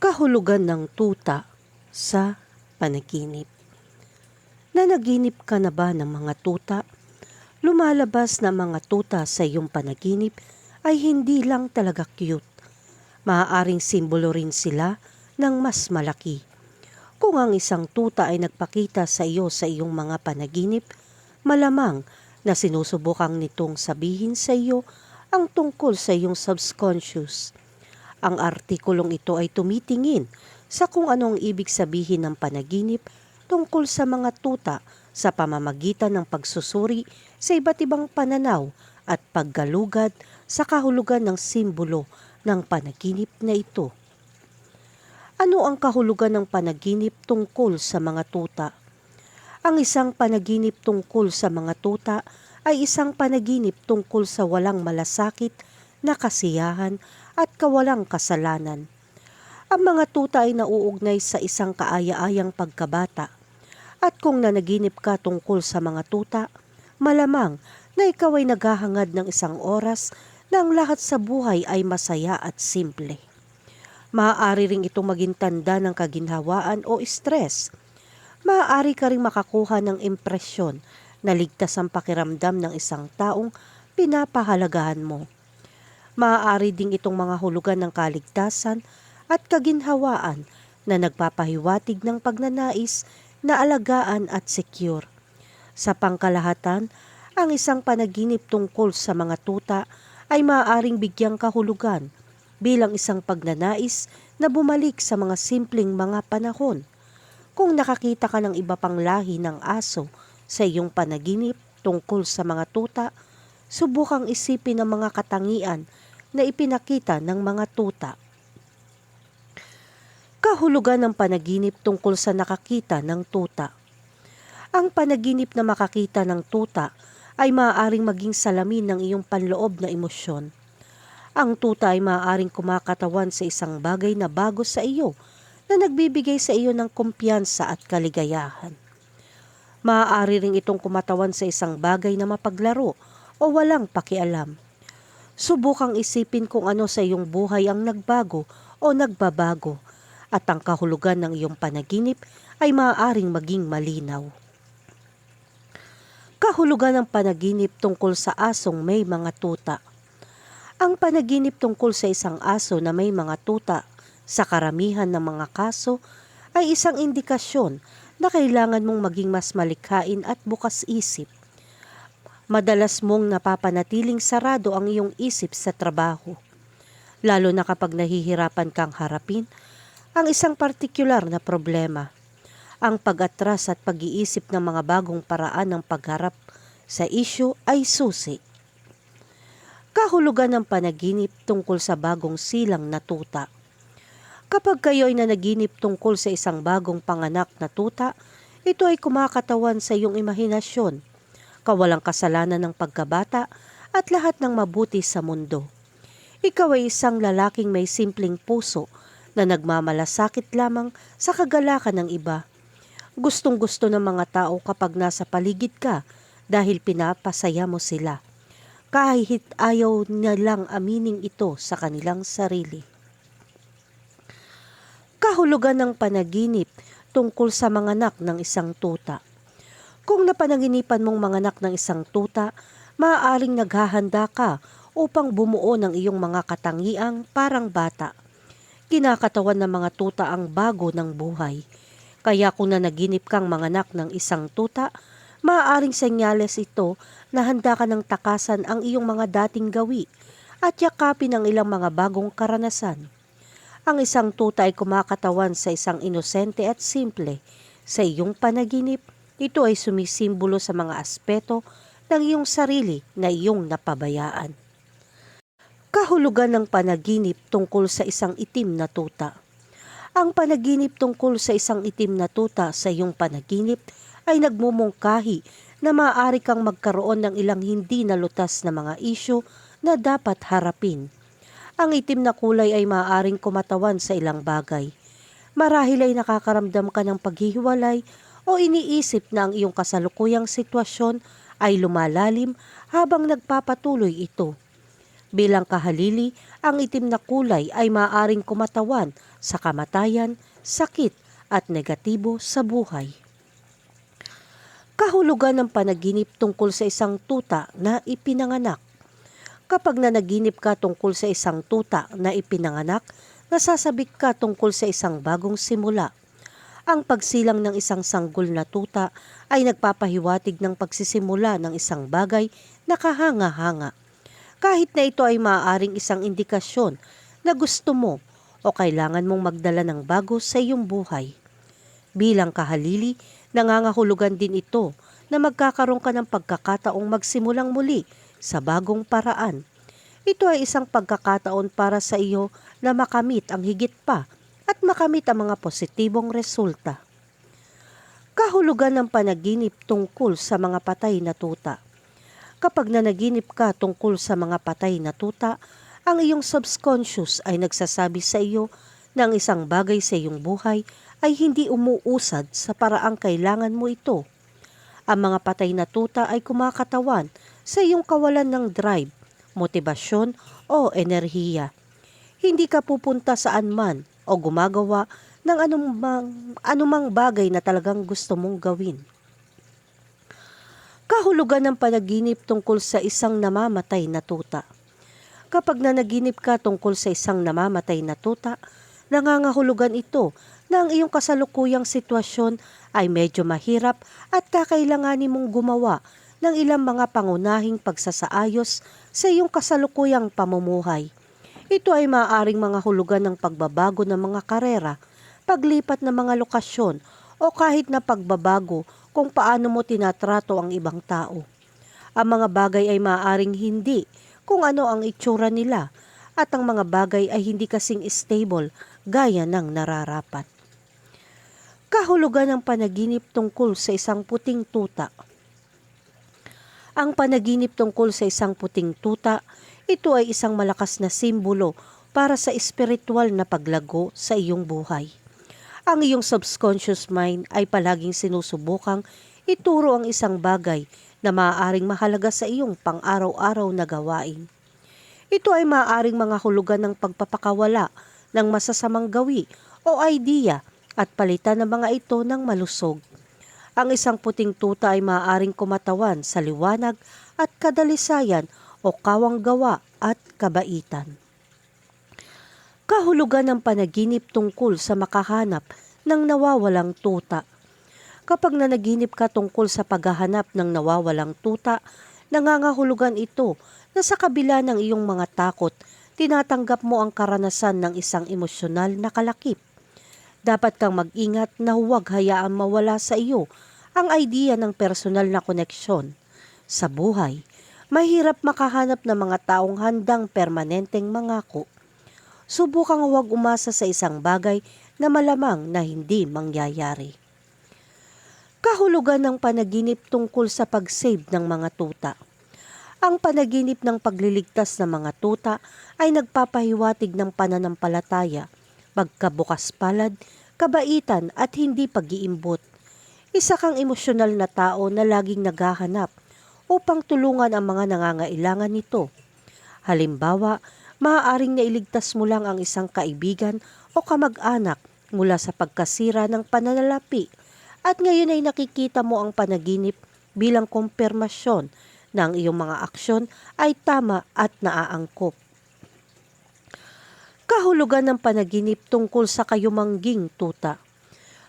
Kahulugan ng tuta sa panaginip. Nanaginip ka na ba ng mga tuta? Lumalabas na mga tuta sa iyong panaginip ay hindi lang talaga cute. Maaaring simbolo rin sila ng mas malaki. Kung ang isang tuta ay nagpakita sa iyo sa iyong mga panaginip, malamang na sinusubukang nitong sabihin sa iyo ang tungkol sa iyong subconscious. Ang artikulong ito ay tumitingin sa kung ano ang ibig sabihin ng panaginip tungkol sa mga tuta sa pamamagitan ng pagsusuri sa iba't ibang pananaw at paggalugad sa kahulugan ng simbolo ng panaginip na ito. Ano ang kahulugan ng panaginip tungkol sa mga tuta? Ang isang panaginip tungkol sa mga tuta ay isang panaginip tungkol sa walang malasakit na kasiyahan at kawalang kasalanan. Ang mga tuta ay nauugnay sa isang kaaya-ayang pagkabata. At kung nanaginip ka tungkol sa mga tuta, malamang na ikaw ay naghahangad ng isang oras na ang lahat sa buhay ay masaya at simple. Maaari ring itong maging tanda ng kaginhawaan o stress. Maaari ka ring makakuha ng impresyon na ligtas ang pakiramdam ng isang taong pinapahalagahan mo. Maaari ding itong mga hulugan ng kaligtasan at kaginhawaan na nagpapahiwatig ng pagnanais na alagaan at secure. Sa pangkalahatan, ang isang panaginip tungkol sa mga tuta ay maaaring bigyang kahulugan bilang isang pagnanais na bumalik sa mga simpleng mga panahon. Kung nakakita ka ng iba pang lahi ng aso sa iyong panaginip tungkol sa mga tuta, subukang isipin ang mga katangian na ipinakita ng mga tuta. Kahulugan ng panaginip tungkol sa nakakita ng tuta. Ang panaginip na makakita ng tuta ay maaaring maging salamin ng iyong panloob na emosyon. Ang tuta ay maaaring kumakatawan sa isang bagay na bago sa iyo na nagbibigay sa iyo ng kumpiyansa at kaligayahan. Maaari ring itong kumatawan sa isang bagay na mapaglaro o walang pakialam. Subukang isipin kung ano sa iyong buhay ang nagbago o nagbabago at ang kahulugan ng iyong panaginip ay maaaring maging malinaw. Kahulugan ng panaginip tungkol sa asong may mga tuta. Ang panaginip tungkol sa isang aso na may mga tuta sa karamihan ng mga kaso ay isang indikasyon na kailangan mong maging mas malikhain at bukas isip. Madalas mong napapanatiling sarado ang iyong isip sa trabaho, lalo na kapag nahihirapan kang harapin ang isang partikular na problema. Ang pag-atras at pag-iisip ng mga bagong paraan ng pagharap sa isyu ay susi. Kahulugan ng panaginip tungkol sa bagong silang na tuta. Kapag kayo ay nanaginip tungkol sa isang bagong panganak na tuta, ito ay kumakatawan sa iyong imahinasyon, kawalang kasalanan ng pagkabata at lahat ng mabuti sa mundo. Ikaw ay isang lalaking may simpleng puso na nagmamalasakit lamang sa kagalakan ng iba. Gustong gusto ng mga tao kapag nasa paligid ka dahil pinapasaya mo sila. Kahit ayaw nilang amining ito sa kanilang sarili. Kahulugan ng panaginip tungkol sa manganak ng isang tuta. Kung napanaginipan mong manganak ng isang tuta, maaaring naghahanda ka upang bumuo ng iyong mga katangiang parang bata. Kinakatawan ng mga tuta ang bago ng buhay. Kaya kung nanaginip kang manganak ng isang tuta, maaaring senyales ito na handa ka ng takasan ang iyong mga dating gawi at yakapin ang ilang mga bagong karanasan. Ang isang tuta ay kumakatawan sa isang inosente at simple. Sa iyong panaginip, ito ay sumisimbolo sa mga aspeto ng iyong sarili na iyong napabayaan. Kahulugan ng panaginip tungkol sa isang itim na tuta. Ang panaginip tungkol sa isang itim na tuta sa iyong panaginip ay nagmumungkahi na maaari kang magkaroon ng ilang hindi nalutas na mga isyu na dapat harapin. Ang itim na kulay ay maaaring kumatawan sa ilang bagay. Marahil ay nakakaramdam ka ng paghihiwalay o iniisip na ang iyong kasalukuyang sitwasyon ay lumalalim habang nagpapatuloy ito. Bilang kahalili, ang itim na kulay ay maaaring kumatawan sa kamatayan, sakit at negatibo sa buhay. Kahulugan ng panaginip tungkol sa isang tuta na ipinanganak. Kapag nanaginip ka tungkol sa isang tuta na ipinanganak, nasasabik ka tungkol sa isang bagong simula. Ang pagsilang ng isang sanggol na tuta ay nagpapahiwatig ng pagsisimula ng isang bagay na kahanga-hanga. Kahit na ito ay maaaring isang indikasyon na gusto mo o kailangan mong magdala ng bago sa iyong buhay. Bilang kahalili, nangangahulugan din ito na magkakaroon ka ng pagkakataong magsimulang muli sa bagong paraan. Ito ay isang pagkakataon para sa iyo na makamit ang higit pa at makamit ang mga positibong resulta. Kahulugan ng panaginip tungkol sa mga patay na tuta. Kapag nanaginip ka tungkol sa mga patay na tuta, ang iyong subconscious ay nagsasabi sa iyo na ang isang bagay sa iyong buhay ay hindi umuusad sa paraang kailangan mo ito. Ang mga patay na tuta ay kumakatawan sa iyong kawalan ng drive, motibasyon o enerhiya. Hindi ka pupunta saan man o gumagawa ng anumang, anumang bagay na talagang gusto mong gawin. Kahulugan ng panaginip tungkol sa isang namamatay na tuta. Kapag nanaginip ka tungkol sa isang namamatay na tuta, nangangahulugan ito na ang iyong kasalukuyang sitwasyon ay medyo mahirap at kakailanganin mong gumawa ng ilang mga pangunahing pagsasaayos sa iyong kasalukuyang pamumuhay. Ito ay maaaring mga hulugan ng pagbabago ng mga karera, paglipat ng mga lokasyon o kahit na pagbabago kung paano mo tinatrato ang ibang tao. Ang mga bagay ay maaaring hindi kung ano ang itsura nila at ang mga bagay ay hindi kasing stable gaya ng nararapat. Kahulugan ng panaginip tungkol sa isang puting tuta. Ang panaginip tungkol sa isang puting tuta, ito ay isang malakas na simbolo para sa espiritual na paglago sa iyong buhay. Ang iyong subconscious mind ay palaging sinusubukang ituro ang isang bagay na maaaring mahalaga sa iyong pang-araw-araw na gawain. Ito ay maaaring mga hulugan ng pagpapakawala ng masasamang gawi o idea at palitan ng mga ito ng malusog. Ang isang puting tuta ay maaaring kumatawan sa liwanag at kadalisayan o kawang gawa at kabaitan. Kahulugan ng panaginip tungkol sa makahanap ng nawawalang tuta. Kapag nanaginip ka tungkol sa paghahanap ng nawawalang tuta, nangangahulugan ito na sa kabila ng iyong mga takot, tinatanggap mo ang karanasan ng isang emosyonal na kalakip. Dapat kang mag-ingat na huwag hayaan mawala sa iyo ang idea ng personal na koneksyon. Sa buhay, mahirap makahanap ng mga taong handang permanenteng mangako. Subukang huwag umasa sa isang bagay na malamang na hindi mangyayari. Kahulugan ng panaginip tungkol sa pag-save ng mga tuta. Ang panaginip ng pagliligtas ng mga tuta ay nagpapahiwatig ng pananampalataya, pagkabukas palad, kabaitan at hindi pag-iimbot. Isa kang emosyonal na tao na laging naghahanap upang tulungan ang mga nangangailangan nito. Halimbawa, maaaring nailigtas mo lang ang isang kaibigan o kamag-anak mula sa pagkasira ng pananalapi at ngayon ay nakikita mo ang panaginip bilang kumpirmasyon na ang iyong mga aksyon ay tama at naaangkop. Kahulugan ng panaginip tungkol sa kayumangging tuta.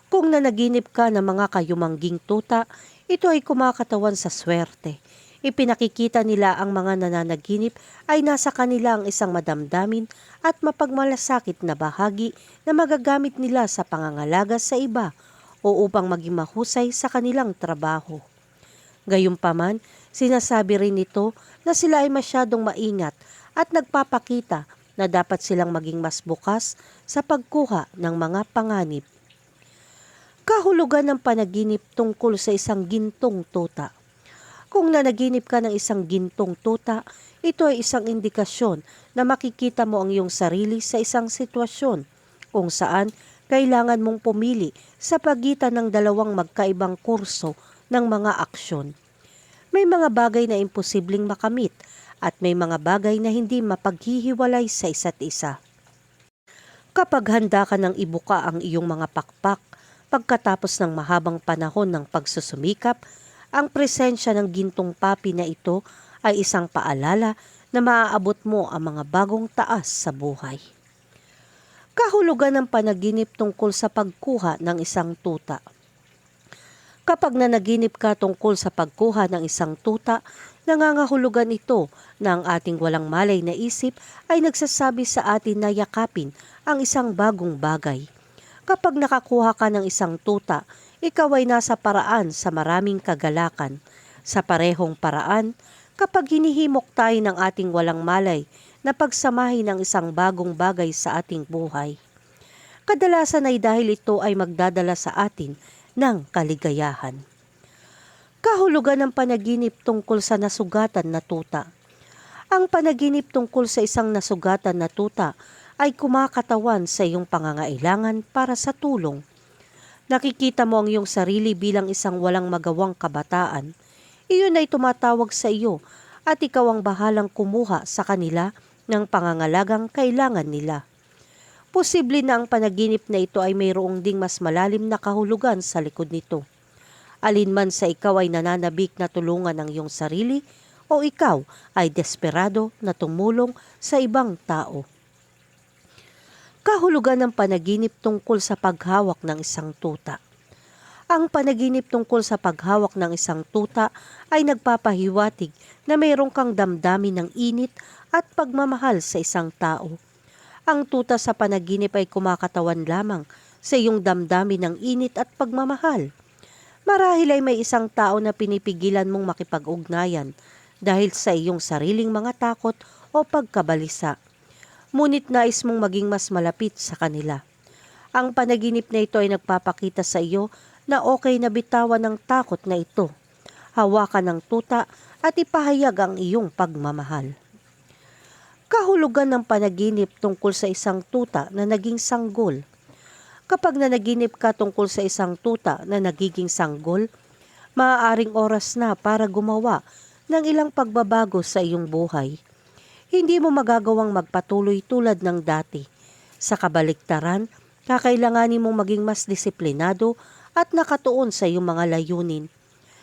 Kung nanaginip ka ng mga kayumangging tuta, ito ay kumakatawan sa swerte. Ipinakikita nila ang mga nananaginip ay nasa kanila ang isang madamdamin at mapagmalasakit na bahagi na magagamit nila sa pangangalaga sa iba o upang maging mahusay sa kanilang trabaho. Gayunpaman, sinasabi rin nito na sila ay masyadong maingat at nagpapakita na dapat silang maging mas bukas sa pagkuha ng mga panganib. Kahulugan ng panaginip tungkol sa isang gintong tuta. Kung nanaginip ka ng isang gintong tuta, ito ay isang indikasyon na makikita mo ang iyong sarili sa isang sitwasyon kung saan kailangan mong pumili sa pagitan ng dalawang magkaibang kurso ng mga aksyon. May mga bagay na imposibleng makamit at may mga bagay na hindi mapaghihiwalay sa isa't isa. Kapag handa ka ng ibuka ang iyong mga pakpak pagkatapos ng mahabang panahon ng pagsusumikap, ang presensya ng gintong papi na ito ay isang paalala na maaabot mo ang mga bagong taas sa buhay. Kahulugan ng panaginip tungkol sa pagkuha ng isang tuta. Kapag nanaginip ka tungkol sa pagkuha ng isang tuta, nangangahulugan ito na ang ating walang malay na isip ay nagsasabi sa atin na yakapin ang isang bagong bagay. Kapag nakakuha ka ng isang tuta, ikaw ay nasa paraan sa maraming kagalakan. Sa parehong paraan, kapag hinihimok tayo ng ating walang malay na pagsamahin ng isang bagong bagay sa ating buhay. Kadalasan ay dahil ito ay magdadala sa atin ng kaligayahan. Kahulugan ng panaginip tungkol sa nasugatan na tuta. Ang panaginip tungkol sa isang nasugatan na tuta ay kumakatawan sa iyong pangangailangan para sa tulong. Nakikita mo ang iyong sarili bilang isang walang magawang kabataan. Iyon ay tumatawag sa iyo at ikaw ang bahalang kumuha sa kanila ng pangangalagang kailangan nila. Posible na ang panaginip na ito ay mayroong ding mas malalim na kahulugan sa likod nito. Alinman sa ikaw ay nananabik na tulungan ang iyong sarili o ikaw ay desperado na tumulong sa ibang tao. Kahulugan ng panaginip tungkol sa paghawak ng isang tuta. Ang panaginip tungkol sa paghawak ng isang tuta ay nagpapahiwatig na mayroong kang damdamin ng init at pagmamahal sa isang tao. Ang tuta sa panaginip ay kumakatawan lamang sa iyong damdamin ng init at pagmamahal. Marahil ay may isang tao na pinipigilan mong makipag-ugnayan dahil sa iyong sariling mga takot o pagkabalisa. Ngunit nais mong maging mas malapit sa kanila. Ang panaginip na ito ay nagpapakita sa iyo na okay na bitawan ng takot na ito. Hawakan ng tuta at ipahayag ang iyong pagmamahal. Kahulugan ng panaginip tungkol sa isang tuta na naging sanggol. Kapag nanaginip ka tungkol sa isang tuta na nagiging sanggol, maaaring oras na para gumawa ng ilang pagbabago sa iyong buhay. Hindi mo magagawang magpatuloy tulad ng dati. Sa kabaliktaran, kakailanganin mong maging mas disiplinado at nakatuon sa iyong mga layunin.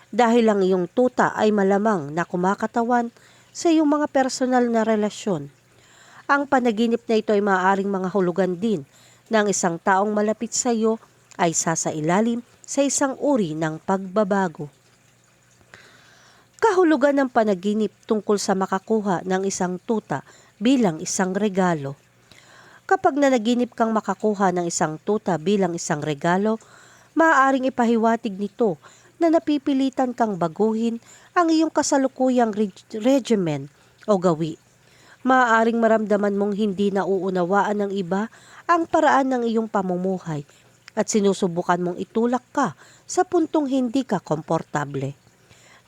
Dahil ang iyong tuta ay malamang na kumakatawan sa iyong mga personal na relasyon. Ang panaginip na ito ay maaaring mga hulugan din ng isang taong malapit sa iyo ay sasailalim sa isang uri ng pagbabago. Kahulugan ng panaginip tungkol sa makakuha ng isang tuta bilang isang regalo. Kapag nanaginip kang makakuha ng isang tuta bilang isang regalo, maaaring ipahiwatig nito na napipilitan kang baguhin ang iyong kasalukuyang reg- regimen o gawi. Maaaring maramdaman mong hindi nauunawaan ng iba ang paraan ng iyong pamumuhay at sinusubukan mong itulak ka sa puntong hindi ka komportable.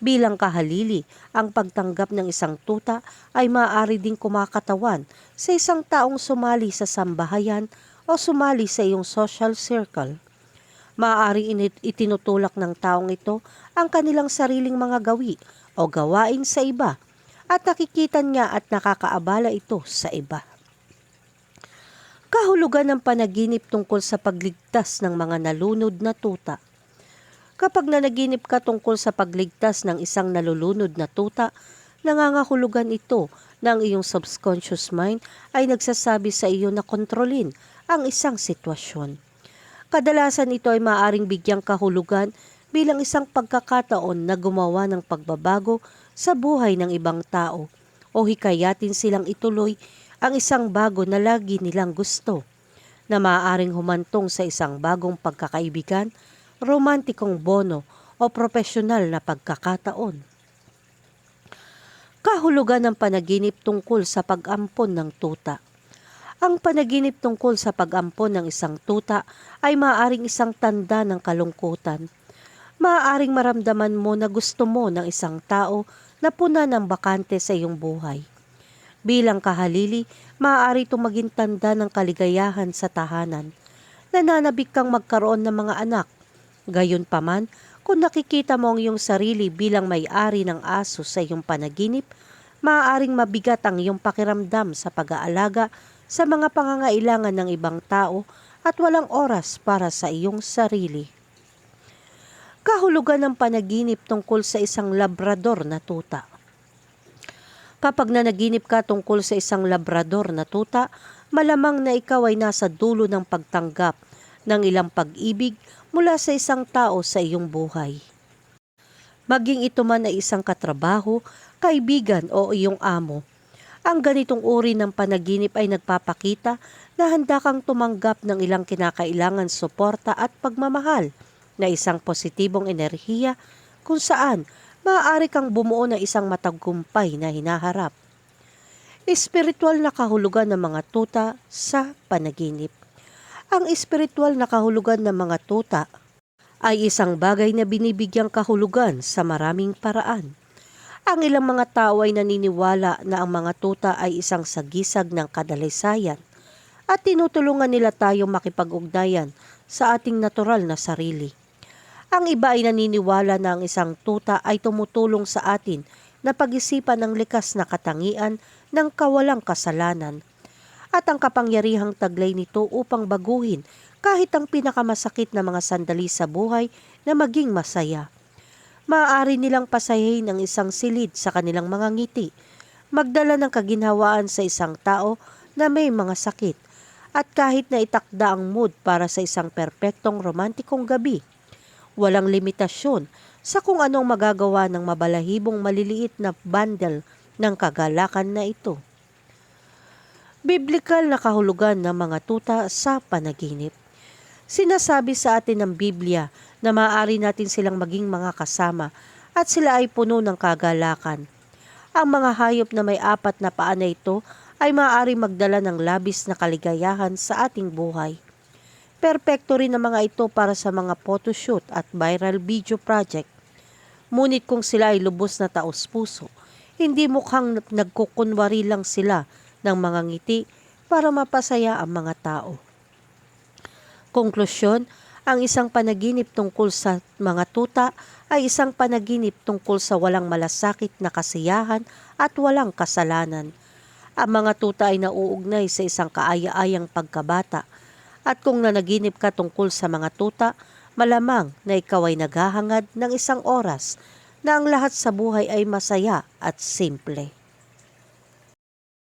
Bilang kahalili, ang pagtanggap ng isang tuta ay maaari ding kumakatawan sa isang taong sumali sa sambahayan o sumali sa iyong social circle. Maaaring itinutulak ng taong ito ang kanilang sariling mga gawi o gawain sa iba at nakikita niya at nakakaabala ito sa iba. Kahulugan ng panaginip tungkol sa pagligtas ng mga nalunod na tuta. Kapag nanaginip ka tungkol sa pagligtas ng isang nalulunod na tuta, nangangahulugan ito ng iyong subconscious mind ay nagsasabi sa iyo na kontrolin ang isang sitwasyon. Kadalasan ito ay maaring bigyang kahulugan bilang isang pagkakataon na gumawa ng pagbabago sa buhay ng ibang tao o hikayatin silang ituloy ang isang bago na lagi nilang gusto na maaaring humantong sa isang bagong pagkakaibigan romantikong bono o profesional na pagkakataon. Kahulugan ng panaginip tungkol sa pag-ampon ng tuta. Ang panaginip tungkol sa pag-ampon ng isang tuta ay maaaring isang tanda ng kalungkutan. Maaaring maramdaman mo na gusto mo ng isang tao na puna ng bakante sa iyong buhay. Bilang kahalili, maaari itong maging tanda ng kaligayahan sa tahanan. Nananabik kang magkaroon ng mga anak Gayunpaman, kung nakikita mo ang iyong sarili bilang may-ari ng aso sa iyong panaginip, maaaring mabigat ang iyong pakiramdam sa pag-aalaga sa mga pangangailangan ng ibang tao at walang oras para sa iyong sarili. Kahulugan ng panaginip tungkol sa isang labrador na tuta. Kapag nanaginip ka tungkol sa isang labrador na tuta, malamang na ikaw ay nasa dulo ng pagtanggap ng ilang pag-ibig mula sa isang tao sa iyong buhay. Maging ito man ay isang katrabaho, kaibigan o iyong amo. Ang ganitong uri ng panaginip ay nagpapakita na handa kang tumanggap ng ilang kinakailangan suporta at pagmamahal na isang positibong enerhiya kung saan maaari kang bumuo ng isang matagumpay na hinaharap. Espiritual na kahulugan ng mga tuta sa panaginip. Ang espiritual na kahulugan ng mga tuta ay isang bagay na binibigyang kahulugan sa maraming paraan. Ang ilang mga tao ay naniniwala na ang mga tuta ay isang sagisag ng kadalisayan at tinutulungan nila tayo makipag-ugnayan sa ating natural na sarili. Ang iba ay naniniwala na ang isang tuta ay tumutulong sa atin na pag-isipan ng likas na katangian ng kawalang kasalanan at ang kapangyarihang taglay nito upang baguhin kahit ang pinakamasakit na mga sandali sa buhay na maging masaya. Maaari nilang pasayahin ang isang silid sa kanilang mga ngiti, magdala ng kaginhawaan sa isang tao na may mga sakit, at kahit na itakda ang mood para sa isang perpektong romantikong gabi, walang limitasyon sa kung anong magagawa ng mabalahibong maliliit na bundle ng kagalakan na ito. Biblikal na kahulugan ng mga tuta sa panaginip. Sinasabi sa atin ng Biblia na maaari natin silang maging mga kasama at sila ay puno ng kagalakan. Ang mga hayop na may apat na paa na ito ay maaari magdala ng labis na kaligayahan sa ating buhay. Perpekto rin ang mga ito para sa mga photoshoot at viral video project. Ngunit kung sila ay lubos na taos puso, hindi mukhang nagkukunwari lang sila ng mga ngiti para mapasaya ang mga tao. Konklusyon, ang isang panaginip tungkol sa mga tuta ay isang panaginip tungkol sa walang malasakit na kasiyahan at walang kasalanan. Ang mga tuta ay nauugnay sa isang kaaya-ayang pagkabata at kung nanaginip ka tungkol sa mga tuta, malamang na ikaw ay naghahangad ng isang oras na ang lahat sa buhay ay masaya at simple.